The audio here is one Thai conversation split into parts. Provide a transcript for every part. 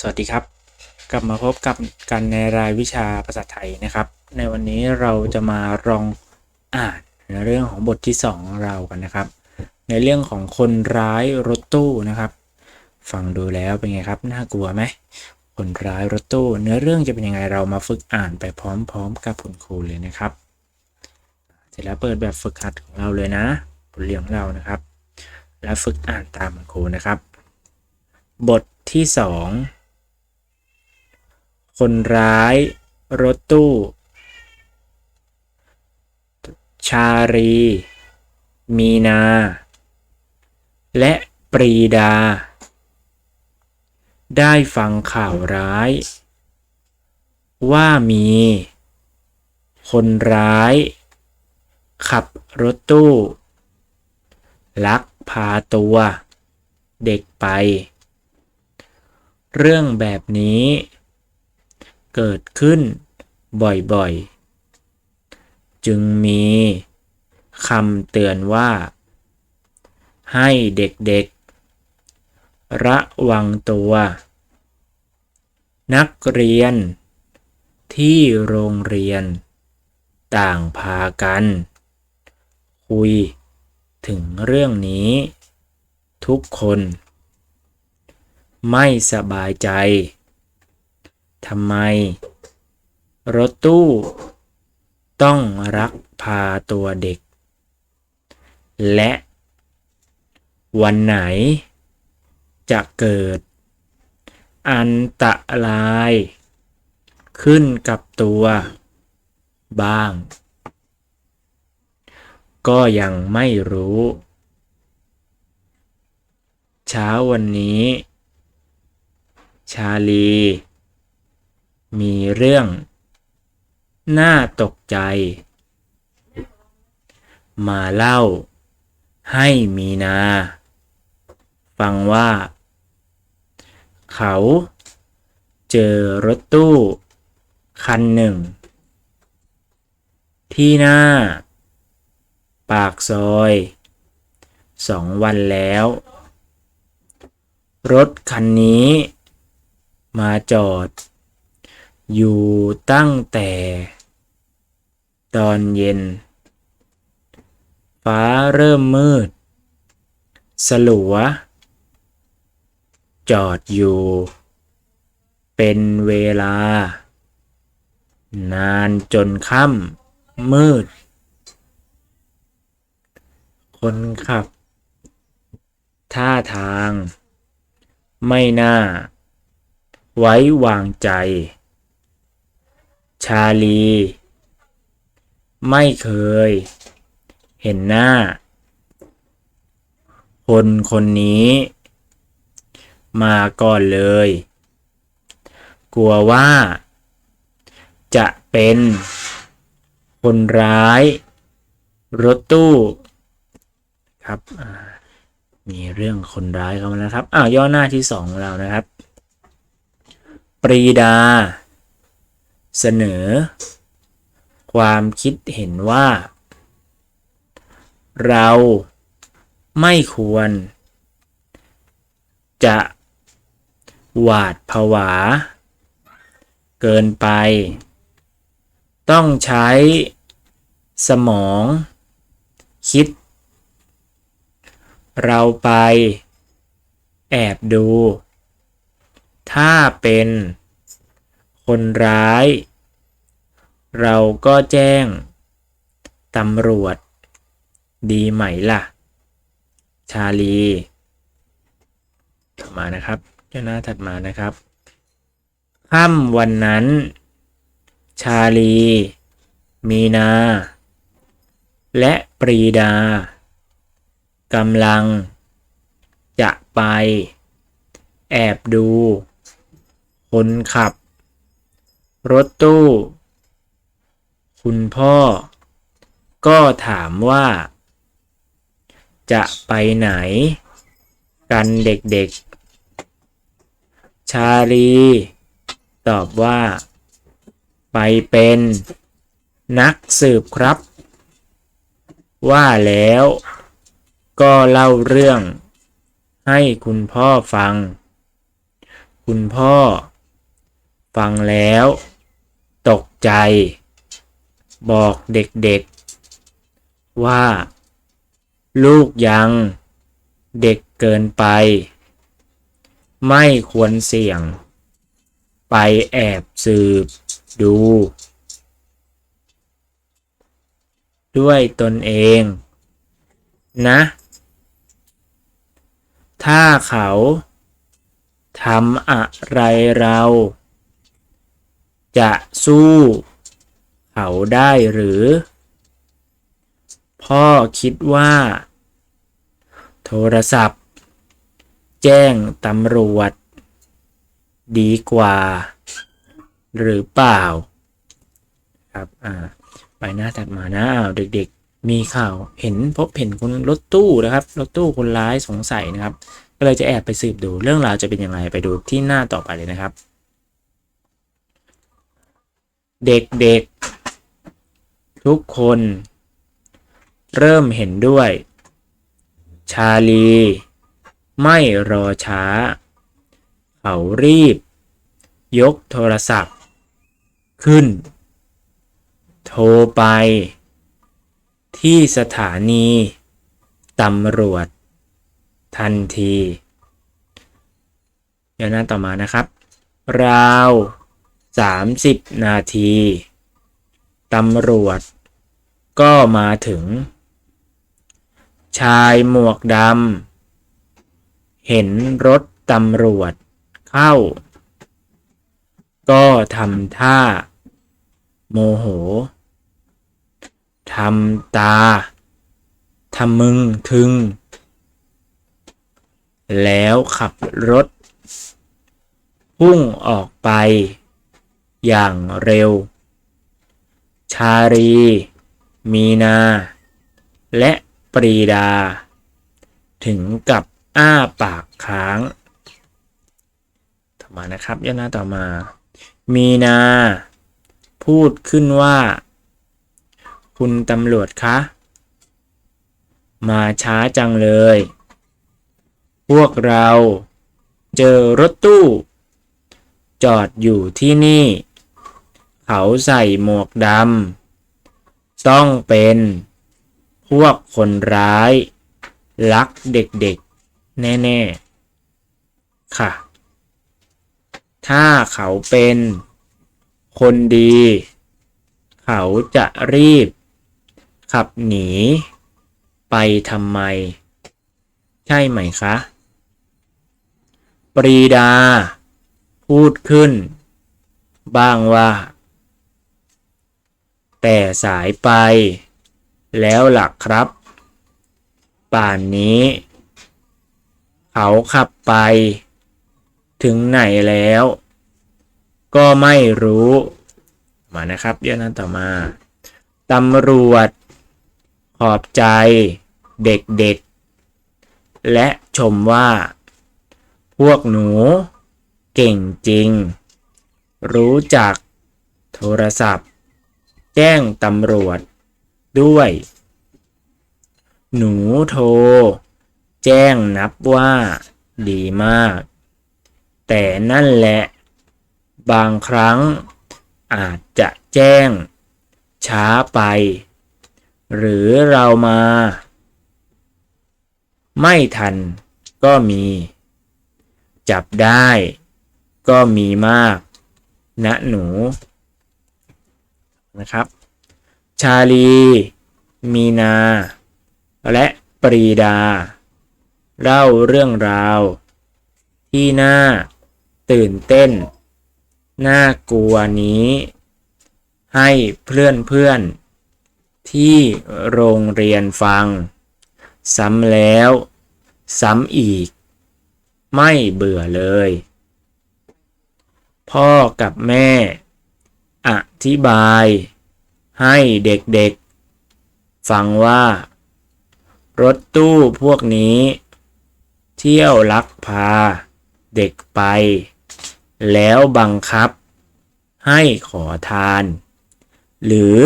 สวัสดีครับ กลับมาพบกับกันในรายวิชาภาษาไทยนะครับ ในวันนี้เราจะมาลองอ่านในเรื่องของบทที่2ของเรากันนะครับ ในเรื่องของคนร้ายรถตู้นะครับ ฟังดูแล้วเป็นไงครับน่ากลัวไหมคนร้ายรถตู้ เนื้อเรื่องจะเป็นยังไงเรามาฝึกอ่านไปพร้อม ๆ กับคุณครูเลยนะครับ เสร็จแล้วเปิดแบบฝึกหัดของเราเลยนะบทเรียนของเรานะครับ แล้วฝึกอ่านตามคุณครูนะครับ บทที่สอง คนร้าย รถตู้ ชารี มีนา และปรีดา ได้ฟังข่าวร้าย ว่ามี คนร้าย ขับรถตู้ ลักพาตัว เด็กไป เรื่องแบบนี้ เกิดขึ้นบ่อยๆ จึงมีคำเตือนว่า ให้เด็กๆ ระวังตัว นักเรียน ที่โรงเรียน ต่างพากัน คุยถึงเรื่องนี้ ทุกคน ไม่สบายใจ ทำไม รถตู้ ต้องรักพาตัวเด็ก และ วันไหน จะเกิด อันตราย ขึ้นกับตัว บ้าง ก็ยังไม่รู้ เช้าวันนี้ ชาลี มีเรื่อง น่าตกใจ มาเล่า ให้มีนา ฟังว่า เขา เจอรถตู้ คันหนึ่ง ที่หน้า ปากซอยสองวันแล้ว รถคันนี้ มาจอด อยู่ตั้งแต่ ตอนเย็น ฟ้าเริ่มมืด สลัว จอดอยู่ เป็นเวลา นานจนค่ำมืด คนขับ ท่าทาง ไม่น่า ไว้วางใจ ชาลี ไม่เคย เห็นหน้า คนคนนี้ มาก่อนเลย กลัวว่า จะเป็นคนร้าย รถตู้ครับมีเรื่องคนร้ายเข้ามาแล้วครับ อ้าวย่อหน้าที่สองของเรานะครับ ปรีดา เสนอ ความคิดเห็นว่า เราไม่ควร จะหวาดผวา เกินไป ต้องใช้สมอง คิด เราไปแอบดู ถ้าเป็นคนร้าย เราก็แจ้งตำรวจ ดีไหมล่ะ ชาลี ต่อมานะครับเจ้าหน้าถัดมานะครับค่ำวันนั้น ชาลี มีนา และปรีดากำลัง จะไป แอบดู คนขับ รถตู้ คุณพ่อ ก็ถามว่า จะไปไหน กันเด็กๆ ชาลี ตอบว่า ไปเป็น นักสืบครับ ว่าแล้วก็เล่าเรื่อง ให้คุณพ่อฟัง คุณพ่อ ฟังแล้ว ตกใจ บอกเด็กๆ ว่า ลูกยังเด็กเกินไป ไม่ควรเสี่ยง ไปแอบสืบดู ด้วยตนเอง นะ ถ้าเขาทำอะไรเรา จะสู้าได้หรือ พ่อคิดว่า โทรศัพท์ แจ้งตำรวจ ดีกว่า หรือเปล่า ครับอ่าไปหน้าถัดมานะเด็กๆ มีข่าวเห็นพบเห็นคนรถตู้นะครับรถตู้คนร้ายสงสัยนะครับ ก็เลยจะแอบไปสืบดูเรื่องราวจะเป็นยังไงไปดูที่หน้าต่อไปเลยนะครับ เด็กๆ ทุกคน เริ่มเห็นด้วย ชาลี ไม่รอช้า เขารีบ ยกโทรศัพท์ ขึ้น โทรไป ที่สถานีตำรวจ ทันที เดี๋ยวหน้าต่อมานะครับ ราว 30 นาทีตำรวจ ก็มาถึง ชายหมวกดำเห็นรถตำรวจเข้า ก็ทำท่า โมโหทำตาทำมึงทึง แล้วขับรถ พุ่งออกไป อย่างเร็ว ชารี มีนา และปรีดา ถึงกับอ้าปากค้าง ต่อมานะครับย่อหน้าต่อมา มีนา พูดขึ้นว่า คุณตำรวจคะ มาช้าจังเลย พวกเราเจอรถตู้ จอดอยู่ที่นี่ เขาใส่หมวกดำ ต้องเป็นพวกคนร้าย ลักเด็กๆ แน่ๆ ค่ะ ถ้าเขาเป็นคนดี เขาจะรีบ ขับหนี ไปทำไม ใช่ไหมคะ ปรีดา พูดขึ้นบ้างว่า แต่สายไป แล้วหลักครับ ป่านนี้ เขาขับไป ถึงไหนแล้ว ก็ไม่รู้ มานะครับเดี๋ยวนั้นต่อมาตำรวจ ขอบใจ เด็กๆ และชมว่า พวกหนู เก่งจริง รู้จัก โทรศัพท์ แจ้งตำรวจ ด้วย หนูโทร แจ้งนับว่า ดีมาก แต่นั่นแหละ บางครั้ง อาจจะแจ้ง ช้าไป หรือเรามา ไม่ทันก็มี จับได้ ก็มีมาก นะหนู นะครับ ชาลี มีนา และปรีดา เล่าเรื่องราว ที่น่าตื่นเต้น น่ากลัวนี้ ให้เพื่อนเพื่อนที่โรงเรียนฟัง ซ้ำแล้ว ซ้ำอีก ไม่เบื่อเลย พ่อกับแม่ อธิบาย ให้เด็กๆ ฟังว่า รถตู้พวกนี้ เที่ยวลักพา เด็กไป แล้วบังคับ ให้ขอทาน หรือ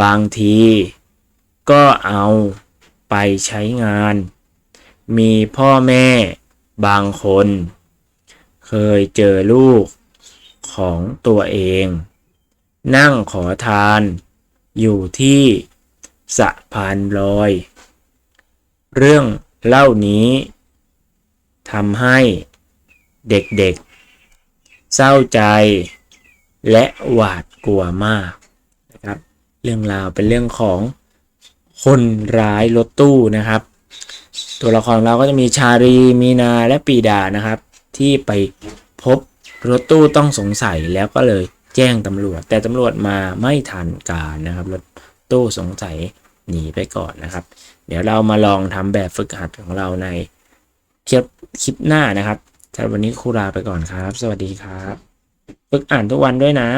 บางที ก็เอาไปใช้งาน มีพ่อแม่บางคน เคยเจอลูก ของตัวเอง นั่งขอทาน อยู่ที่สะพานลอย เรื่องเล่านี้ทำให้เด็กๆ เศร้าใจและหวาดกลัวมากนะครับ เรื่องราวเป็นเรื่องของคนร้ายรถตู้นะครับ ตัวละครเราก็จะมีชารีมีนาและปีดานะครับ ที่ไปพบ รถตู้ต้องสงสัยแล้วก็เลยแจ้งตำรวจ แต่ตำรวจมาไม่ทันการนะครับ รถตู้สงสัยหนีไปก่อนนะครับ เดี๋ยวเรามาลองทำแบบฝึกหัดของเราในคลิปคลิปหน้านะครับสำหรับวันนี้ครูลาไปก่อนครับ สวัสดีครับ ฝึกอ่านทุกวันด้วยนะ